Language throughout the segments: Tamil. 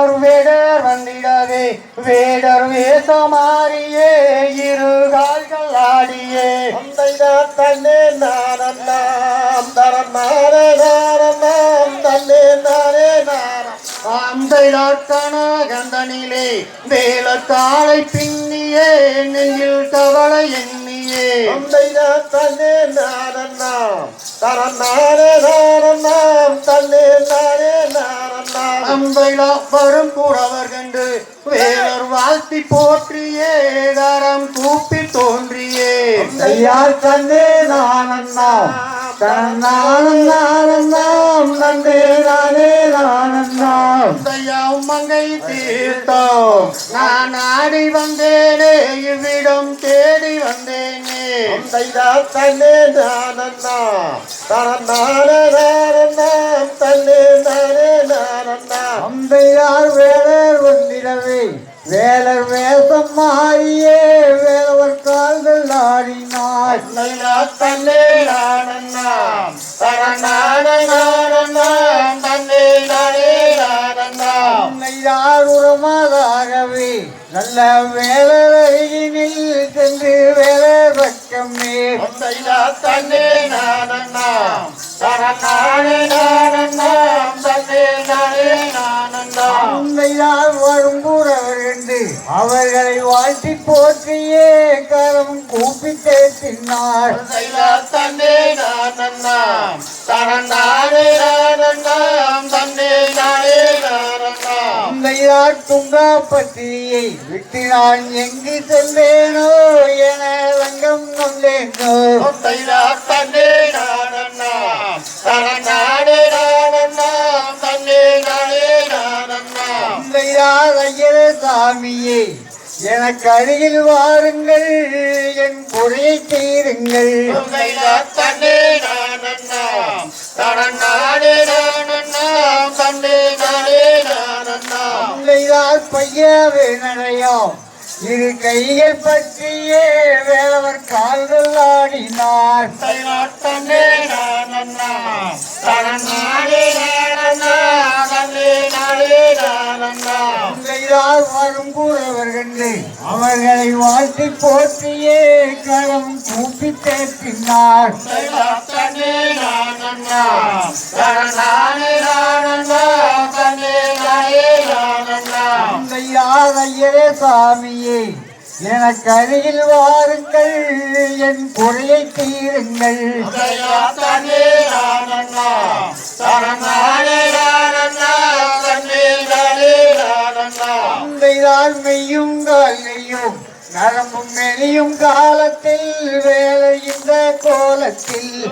அந்தைதார் வேடர் வந்திடவே வேடர் வேசமாறியே இரு கால்கள் ஆடியே. அந்தைதான் தன்னே நானன்னாம் தரநானே நானன்னாம் தன்னே நானே நானம் அந்தைதார் கனகந்தனிலே வேலத்தாளை பின்னியே நெஞ்சில் தவளை எண்ணியே. அந்தைதான் தன்னே நானன்னாம் தரநானே நானன்னாம் தன்னே நானே அம்பைலா வரும் கூடவர் கண்டு வேலர் வாழ்த்தி போற்றியே கரம் கூப்பி தோன்றியே. ஐயார் தன்னே நானன்னாம் தரநானும் நானன்னாம் தன்னே நானே நானன்னாம் தையாவும் மங்கை தீர்த்தோம். நான் ஆடி வந்தேனே இவ்விடம் தேடி வந்தேனே. தன்னே தரநானே நானன்னாம் அம்பையார் வேலர் வந்திடவே வேலர் வேஷம் மாறியே வேலவர் கால்கள் ஆடினார். தன்னே நானன்னாம் தன்னே நானே நானன்னாம் அன்னையார் உரமாதாகவே நல்ல வேலர் அருகினில் சென்று வேலர் பக்கமே. தன்னே நானன்னாம் தரநானே நானன்னாம் அவர்களை வாழ்த்தி போற்றியே கரம் கூப்பி தேற்றினார் அந்தையா தன்னே நானன்னாம் தரநானே நானன்னாம் தன்னே நானே நானன்னாம் அன்னையார் துங்கா பத்திரியை விட்டு நான் எங்கு செல்வேனோ என ரங்கம் கொண்டேனோ அந்தையா ஐயர சாமியே எனக்கு அருகில் வாருங்கள் என் குறையை தீருங்கள். நானே பையவே நடையாம் இரு கைகள் பற்றியே வேலவர் கால்கள் ஆடினார். தன்னே நானன்னாம் அன்னையார் வரும் கூறவர் கண்டு அவர்களை வாழ்த்தி போற்றியே கரம் கூப்பி தேற்றினார் ஐயரே சாமியே எனக்கு அருகில் வாருங்கள் என் குறையை தீருங்கள். அன்னையார் மெய்யும் காலையும் நரம்பும் மெலியும் காலத்தில் வேலை இந்த கோலத்தில்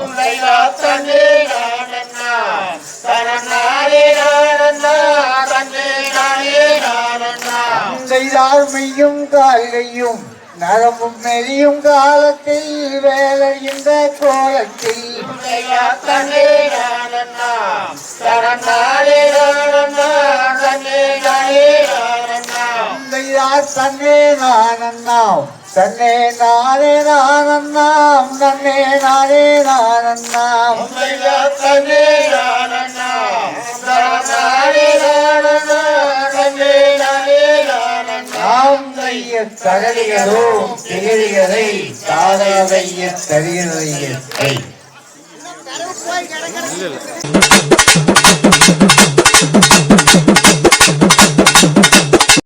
அன்னையார் மெய்யும் காலையும் நரம்பும் மெலியும் காலத்தில் வேலை இந்த கோலத்தில் தன்னே நானன்னாம் தன்னே நானன்னாம். தன்னே நானே நானன்னாம். தன்னே நானே நானன்னாம். தன்னே நானன்னாம். தரநானே நானன்னாம் தன்னே நானே நானன்னாம். நாம் தைய தகலிகளோ திகழிகளை தாதைய தருகிறதை